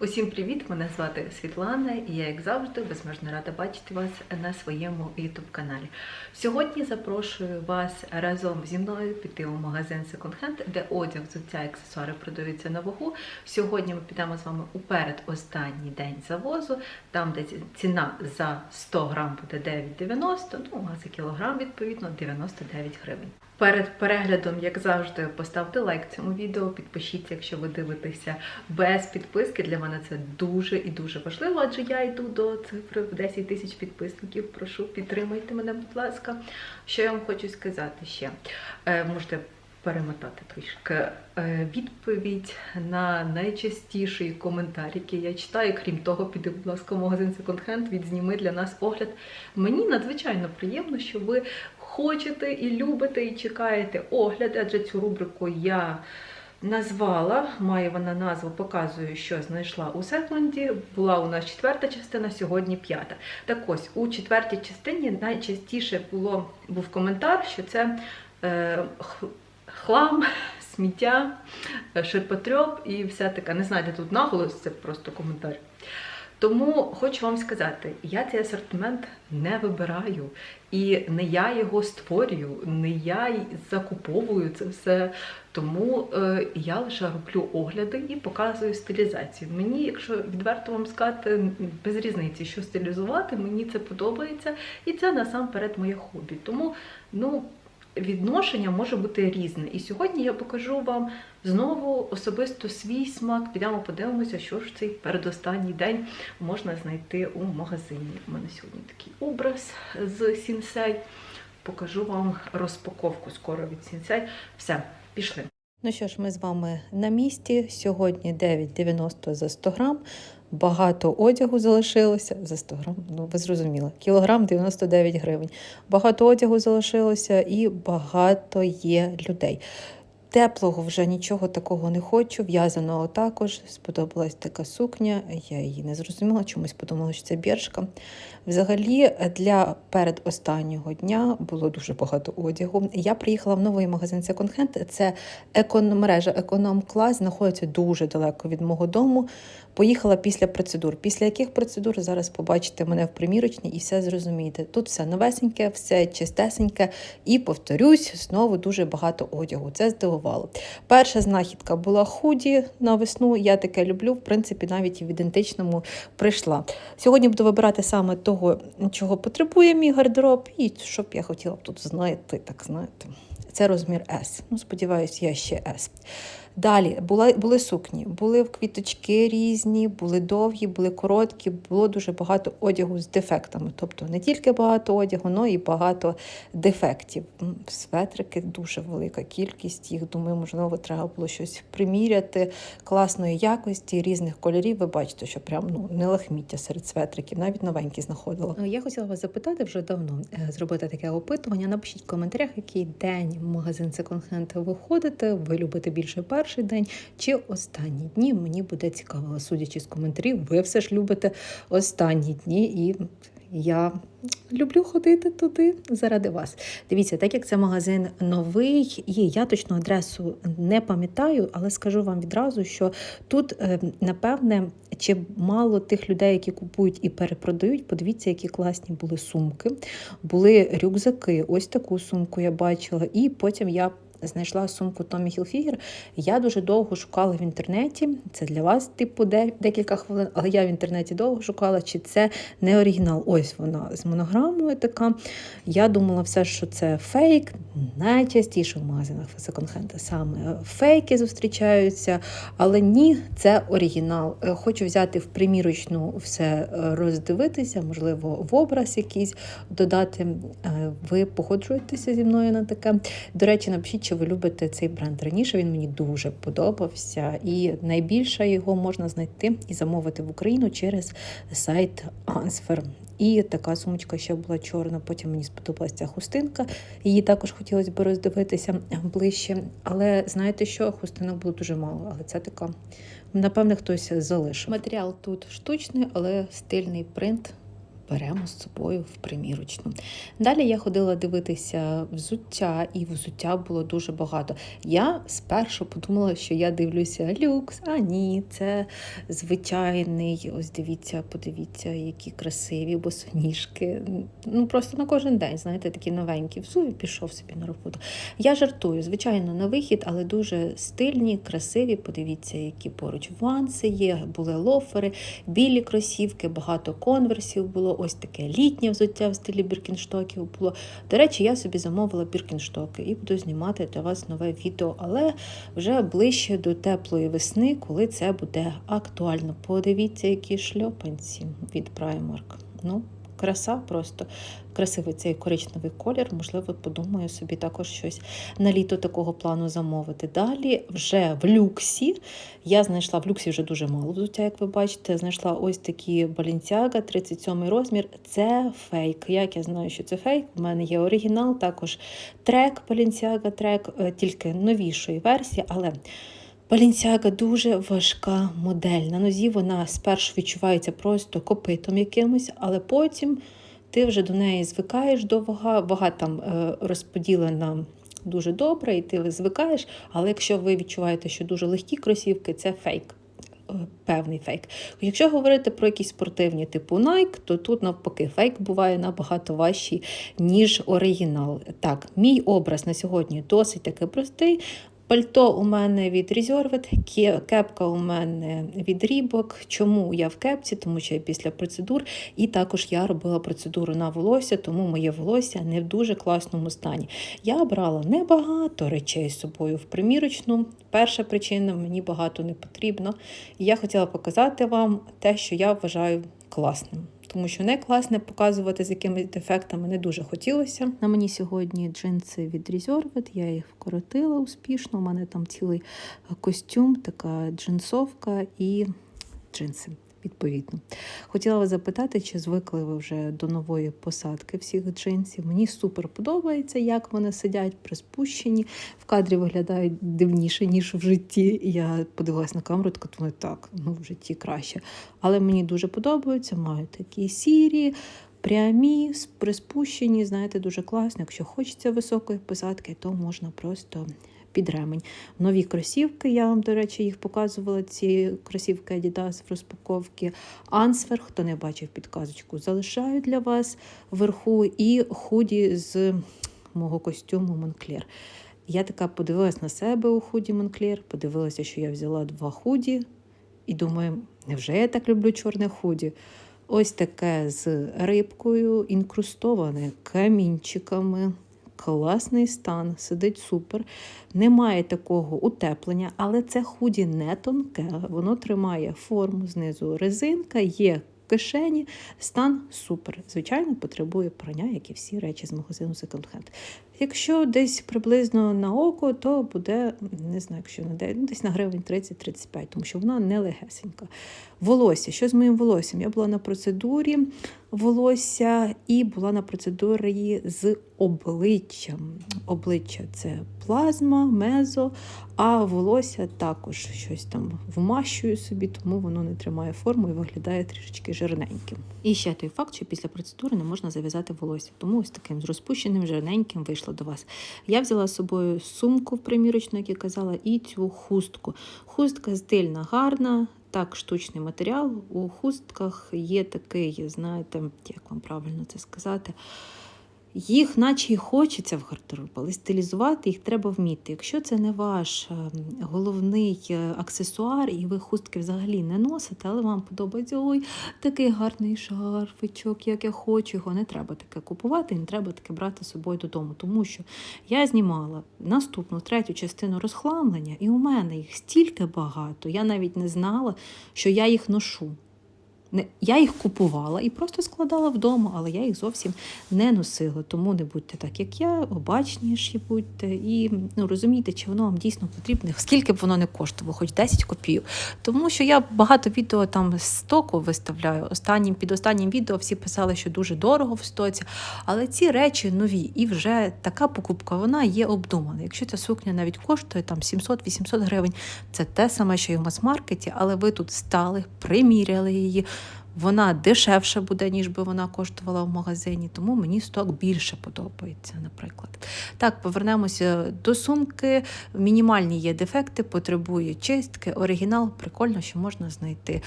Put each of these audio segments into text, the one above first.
Усім привіт! Мене звати Світлана, і я, як завжди, безмежно рада бачити вас на своєму youtube каналі. Сьогодні запрошую вас разом зі мною піти у магазин Second Hand, де одяг, взуття і аксесуари продаються на вагу. Сьогодні ми підемо з вами у передостанній день завозу, там, де ціна за 100 грам буде 9,90, ну а за кілограм, відповідно, 99 гривень. Перед переглядом, як завжди, поставте лайк цьому відео, підпишіться, якщо ви дивитеся без підписки. Для мене це дуже і дуже важливо, адже я йду до цифри в 10 тисяч підписників. Прошу, підтримайте мене, будь ласка. Що я вам хочу сказати ще? Е, можете перемотати трішки Е, відповідь на найчастіший коментар, який я читаю. Крім того, піди, будь ласка, в магазин Second Hand, відзніми для нас огляд. Мені надзвичайно приємно, що ви хочете і любите, і чекаєте огляди, адже цю рубрику я назвала, має вона назву, показую, що знайшла у Секленді. Була у нас четверта частина, сьогодні п'ята. Так ось, у четвертій частині найчастіше було, був коментар, що це е, хлам, сміття, е, ширпотреб і вся така. Не знайте, тут наголос, це просто коментар. Тому хочу вам сказати, я цей асортимент не вибираю, і не я його створюю, не я закуповую це все. Тому е, я лише роблю огляди і показую стилізацію. Мені, якщо відверто вам сказати, без різниці, що стилізувати, мені це подобається, і це насамперед моє хобі. Тому, ну. Відношення може бути різне. І сьогодні я покажу вам знову особисто свій смак. Підемо подивимося, що ж цей передостанній день можна знайти у магазині. У мене сьогодні такий образ з сінсей. Покажу вам розпаковку скоро від сінсей. Все, пішли. Ну що ж, ми з вами на місці. Сьогодні 9,90 за 100 грам. Багато одягу залишилося за 100 грам. Ну, ви зрозуміли, кілограм 99 гривень. Багато одягу залишилося і багато є людей. Теплого вже нічого такого не хочу. В'язаного також. Сподобалась така сукня. Я її не зрозуміла, чомусь подумала, що це біршка. Взагалі, для передостаннього дня було дуже багато одягу. Я приїхала в новий магазин Second Hand. Це екон мережа Економ Клас, знаходиться дуже далеко від мого дому. Поїхала після процедур. Після яких процедур зараз побачите мене в примірочній і все зрозумієте. Тут все новесеньке, все чистесеньке. І повторюсь, знову дуже багато одягу. Це здивувало. Перша знахідка була худі на весну. Я таке люблю. В принципі, навіть в ідентичному прийшла. Сьогодні буду вибирати саме того, чого потребує мій гардероб, і що б я хотіла б тут знайти, так знаєте. Це розмір S. Ну, сподіваюся, я ще S. Далі була, були сукні, були квіточки різні, були довгі, були короткі, було дуже багато одягу з дефектами. Тобто не тільки багато одягу, але і багато дефектів. Светрики дуже велика кількість. Їх думаю, можливо, треба було щось приміряти класної якості, різних кольорів. Ви бачите, що прям ну не лахміття серед светриків, навіть новенькі знаходила. Я хотіла вас запитати вже давно е, зробити таке опитування. Напишіть в коментарях, який день магазин Hand ви. Ви любите більше перший день чи останні дні. Мені буде цікаво, судячи з коментарів, ви все ж любите останні дні і. Я люблю ходити туди заради вас. Дивіться, так як це магазин новий, і я точну адресу не пам'ятаю, але скажу вам відразу, що тут, е, напевне, чи мало тих людей, які купують і перепродають. Подивіться, які класні були сумки, були рюкзаки. Ось таку сумку я бачила, і потім я. Знайшла сумку Tommy Hilfiger. Я дуже довго шукала в інтернеті. Це для вас, типу, де, декілька хвилин, але я в інтернеті довго шукала, чи це не оригінал. Ось вона з монограмою така. Я думала все, що це фейк. Найчастіше в магазинах секонд-хенда саме фейки зустрічаються, але ні, це оригінал. Е, Хочу взяти в примірочну все е, роздивитися, можливо, в образ якийсь додати. Е, Ви погоджуєтеся зі мною на таке. До речі, напишіть, чи ви любите цей бренд. Раніше він мені дуже подобався, і найбільше його можна знайти і замовити в Україну через сайт Answer. І така сумочка ще була чорна. Потім мені сподобалася ця хустинка. Її також хотілося б роздивитися ближче. Але знаєте що? Хустинок було дуже мало, але це така. Напевне, хтось залишив. Матеріал тут штучний, але стильний принт беремо з собою в примірочну. Далі я ходила дивитися взуття, і взуття було дуже багато. Я спершу подумала, що я дивлюся люкс, а ні, це звичайний. Ось дивіться, подивіться, які красиві босоніжки. Ну просто на кожен день, знаєте, такі новенькі. Взув і пішов собі на роботу. Я жартую, звичайно, на вихід, але дуже стильні, красиві. Подивіться, які поруч ванси є, були лофери, білі кросівки, багато конверсів було. Ось таке літнє взуття в стилі біркінштоків було. До речі, я собі замовила біркінштоки і буду знімати для вас нове відео, але вже ближче до теплої весни, коли це буде актуально. Подивіться, які шльопанці від Primark. Ну, краса просто красивий цей коричневий колір. Можливо, подумаю собі також щось на літо такого плану замовити. Далі вже в люксі. Я знайшла в люксі вже дуже мало взуття, як ви бачите. Знайшла ось такі Balenciaga, 37 розмір. Це фейк. Як я знаю, що це фейк? У мене є оригінал, також трек Balenciaga, трек, е, тільки новішої версії, але. Balenciaga дуже важка модель. На нозі вона спершу відчувається просто копитом якимось, але потім ти вже до неї звикаєш до вага. Вага там е, розподілена дуже добре, і ти звикаєш. Але якщо ви відчуваєте, що дуже легкі кросівки, це фейк. е, Певний фейк. Якщо говорити про якісь спортивні типу Nike, то тут навпаки фейк буває набагато важчий, ніж оригінал. Так, мій образ на сьогодні досить таки простий. Пальто у мене від Reserved, кепка у мене від Рібок. Чому я в кепці? Тому що я після процедур, і також я робила процедуру на волосся, тому моє волосся не в дуже класному стані. Я брала небагато речей з собою в примірочну. Перша причина мені багато не потрібно. І я хотіла показати вам те, що я вважаю класним. Тому що не класне показувати з якимись дефектами не дуже хотілося. На мені сьогодні джинси від Reserved, я їх вкоротила успішно. У мене там цілий костюм, така джинсовка і джинси. Відповідно, хотіла вас запитати, чи звикли ви вже до нової посадки всіх джинсів. Мені супер подобається, як вони сидять приспущені. В кадрі виглядають дивніше, ніж в житті. Я подивилась на камеру, така думаю, так, ну в житті краще. Але мені дуже подобаються, мають такі сірі, прямі, приспущені, знаєте, дуже класно. Якщо хочеться високої посадки, то можна просто під ремень. Нові кросівки, я вам, до речі, їх показувала. Ці кросівки Adidas в розпаковці. Ансвер, хто не бачив підказочку, залишаю для вас вверху. І худі з мого костюму Монклер. Я така подивилась на себе у худі Монклер, подивилася, що я взяла два худі, і думаю, невже я так люблю чорне худі? Ось таке з рибкою, інкрустоване камінчиками. Класний стан, сидить супер. Немає такого утеплення, але це худі не тонке. Воно тримає форму знизу. Резинка є кишені, стан супер. Звичайно, потребує прання, як і всі речі з магазину Second Hand. Якщо десь приблизно на око, то буде, не знаю, якщо на день, ну, десь на гривень 30-35, тому що вона не легесенька. Волосся. Що з моїм волоссям? Я була на процедурі волосся і була на процедурі з обличчям. Обличчя це плазма, мезо, а волосся також щось там вмащую собі, тому воно не тримає форму і виглядає трішечки жирненьким. І ще той факт, що після процедури не можна зав'язати волосся, тому ось таким з розпущеним жирненьким вийшло до вас. Я взяла з собою сумку в примірочну, як я казала, і цю хустку. Хустка стильна, гарна. Так, штучний матеріал. У хустках є такий, знаєте, як вам правильно це сказати. Їх, наче й хочеться в гардероб, але стилізувати їх треба вміти. Якщо це не ваш е, головний е, аксесуар, і ви хустки взагалі не носите, але вам подобається ой, такий гарний шарфичок, як я хочу. Його не треба таке купувати, не треба таке брати з собою додому. Тому що я знімала наступну третю частину розхламлення, і у мене їх стільки багато. Я навіть не знала, що я їх ношу. Не, я їх купувала і просто складала вдома, але я їх зовсім не носила. Тому не будьте так, як я, обачніші будьте і ну, розумійте, чи воно вам дійсно потрібне, скільки б воно не коштувало, хоч 10 копійок. Тому що я багато відео там стоку виставляю. Останнім під останнім відео всі писали, що дуже дорого в стоці. Але ці речі нові, і вже така покупка вона є обдумана. Якщо ця сукня навіть коштує там 700-800 гривень, це те саме, що і в мас-маркеті, але ви тут стали, приміряли її. Вона дешевша буде, ніж би вона коштувала в магазині, тому мені сток більше подобається, наприклад. Так, повернемося до сумки. Мінімальні є дефекти, потребує чистки, оригінал, прикольно, що можна знайти.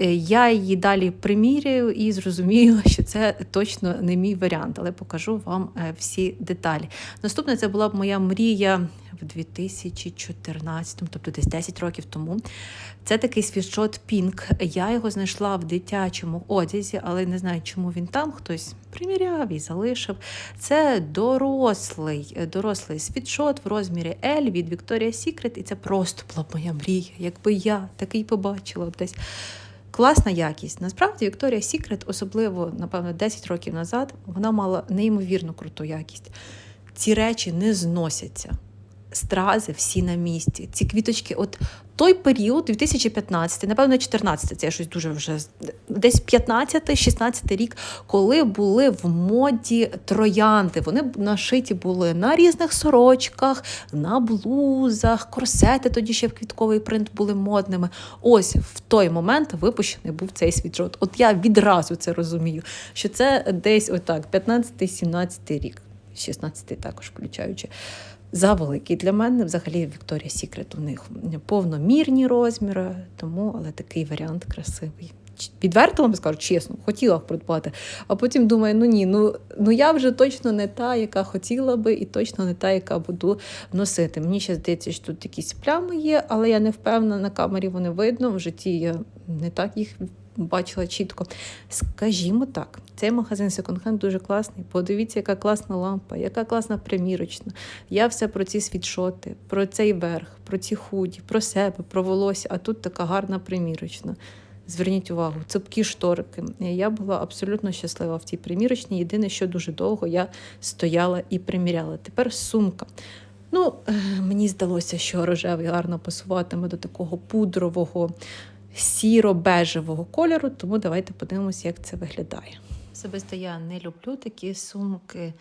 Е, Я її далі приміряю і зрозумію, що це точно не мій варіант, але покажу вам е, всі деталі. Наступне це була б моя мрія в 2014, тобто десь 10 років тому. Це такий світшот Pink. Я його знайшла в дитячому одязі, але не знаю, чому він там хтось приміряв і залишив. Це дорослий, е, дорослий світшот в розмірі L від Victoria's Secret, і це просто була моя мрія, якби я такий побачила б десь. Класна якість. Насправді Вікторія Сікрет, особливо, напевно, 10 років назад, вона мала неймовірно круту якість. Ці речі не зносяться. Стрази всі на місці. Ці квіточки, от той період, 2015, напевно, 14, це я щось дуже вже десь 15-16 рік, коли були в моді троянди. Вони нашиті були на різних сорочках, на блузах, корсети тоді ще в квітковий принт були модними. Ось в той момент випущений був цей світшот. От я відразу це розумію, що це десь отак, 15-17 рік, 16 також включаючи. Завеликий для мене взагалі Victoria's Secret у них повномірні розміри, тому але такий варіант красивий. Відверто вам скажу, чесно, хотіла б придбати, а потім думаю, ну ні, ну, ну я вже точно не та, яка хотіла би, і точно не та, яка буду носити. Мені ще здається, що тут якісь плями є, але я не впевнена, на камері вони видно. В житті я не так їх бачила чітко. Скажімо так, цей магазин секонд-хенд дуже класний. Подивіться, яка класна лампа, яка класна примірочна. Я все про ці світшоти, про цей верх, про ці худі, про себе, про волосся, а тут така гарна примірочна. Зверніть увагу, цупкі шторки. Я була абсолютно щаслива в цій примірочній. Єдине, що дуже довго я стояла і приміряла. Тепер сумка. Ну, е, мені здалося, що рожевий гарно пасуватиме до такого пудрового, сіро-бежевого кольору, тому давайте подивимося, як це виглядає. Особисто я не люблю такі сумки.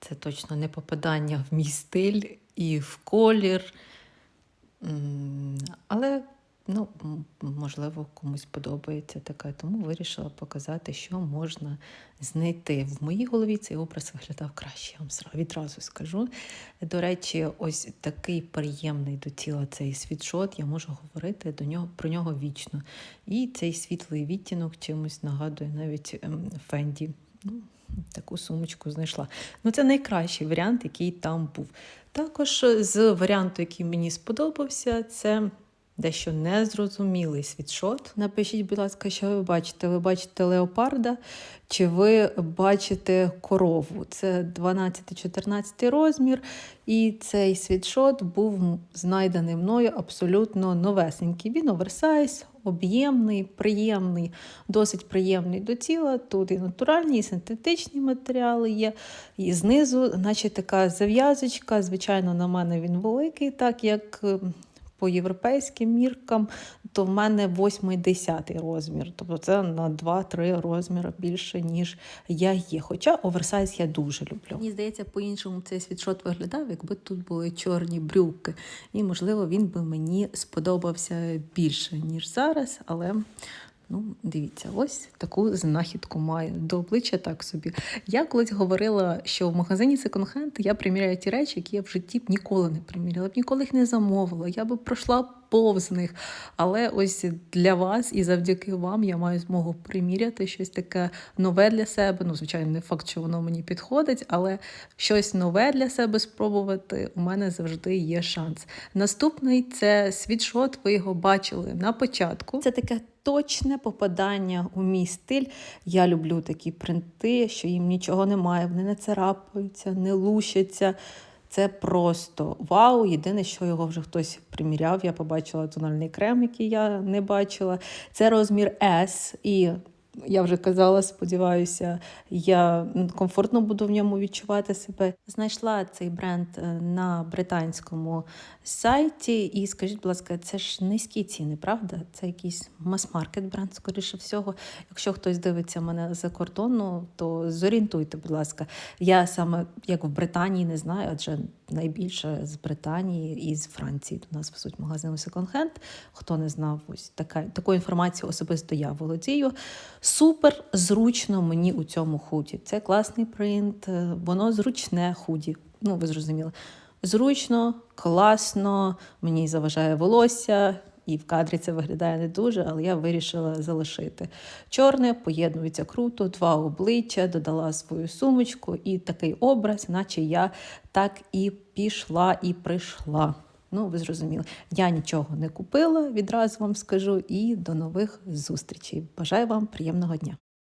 Це точно не попадання в мій стиль і в колір. Але, ну, можливо, комусь подобається таке, тому вирішила показати, що можна знайти. В моїй голові цей образ виглядав краще, я вам відразу скажу. До речі, ось такий приємний до тіла цей світшот, я можу говорити до нього, про нього вічно. І цей світлий відтінок чимось нагадує навіть ем, Фенді. Ну, таку сумочку знайшла. Ну, це найкращий варіант, який там був. Також з варіанту, який мені сподобався, це дещо незрозумілий світшот. Напишіть, будь ласка, що ви бачите? Ви бачите леопарда чи ви бачите корову? Це 12-14 розмір, і цей світшот був знайдений мною абсолютно новесенький. Він оверсайз, об'ємний, приємний, досить приємний до тіла. Тут і натуральні, і синтетичні матеріали є. І знизу, наче така зав'язочка. Звичайно, на мене він великий, так як по європейським міркам, то в мене 8-10 розмір. Тобто це на 2-3 розміри більше, ніж я є. Хоча оверсайз я дуже люблю. Мені здається, по-іншому цей світшот виглядав, якби тут були чорні брюки. І, можливо, він би мені сподобався більше, ніж зараз, але. Ну, дивіться, ось таку знахідку маю. До обличчя так собі. Я колись говорила, що в магазині секонд-хенд я приміряю ті речі, які я в житті б ніколи не приміряла, б ніколи їх не замовила. Я би пройшла повз них. Але ось для вас і завдяки вам я маю змогу приміряти щось таке нове для себе. Ну, звичайно, не факт, що воно мені підходить, але щось нове для себе спробувати у мене завжди є шанс. Наступний це світшот. Ви його бачили на початку. Це таке точне попадання у мій стиль. Я люблю такі принти, що їм нічого немає, вони не царапаються, не лущаться. Це просто вау. Єдине, що його вже хтось приміряв. Я побачила тональний крем, який я не бачила. Це розмір S. І я вже казала, сподіваюся, я комфортно буду в ньому відчувати себе. Знайшла цей бренд е, на британському сайті. І скажіть, будь ласка, це ж низькі ціни, правда? Це якийсь мас-маркет бренд, скоріше всього. Якщо хтось дивиться мене за кордону, то зорієнтуйте, будь ласка. Я саме як в Британії не знаю, адже найбільше з Британії і з Франції. До нас везуть магазин секонд-хенд. Хто не знав, ось така таку інформацію особисто я володію. Супер зручно мені у цьому худі. Це класний принт, е, воно зручне худі. Ну, ви зрозуміли. Зручно, класно, мені заважає волосся, і в кадрі це виглядає не дуже, але я вирішила залишити. Чорне поєднується круто, два обличчя, додала свою сумочку і такий образ, наче я так і пішла і прийшла. Ну, ви зрозуміли. Я нічого не купила, відразу вам скажу, і до нових зустрічей. Бажаю вам приємного дня.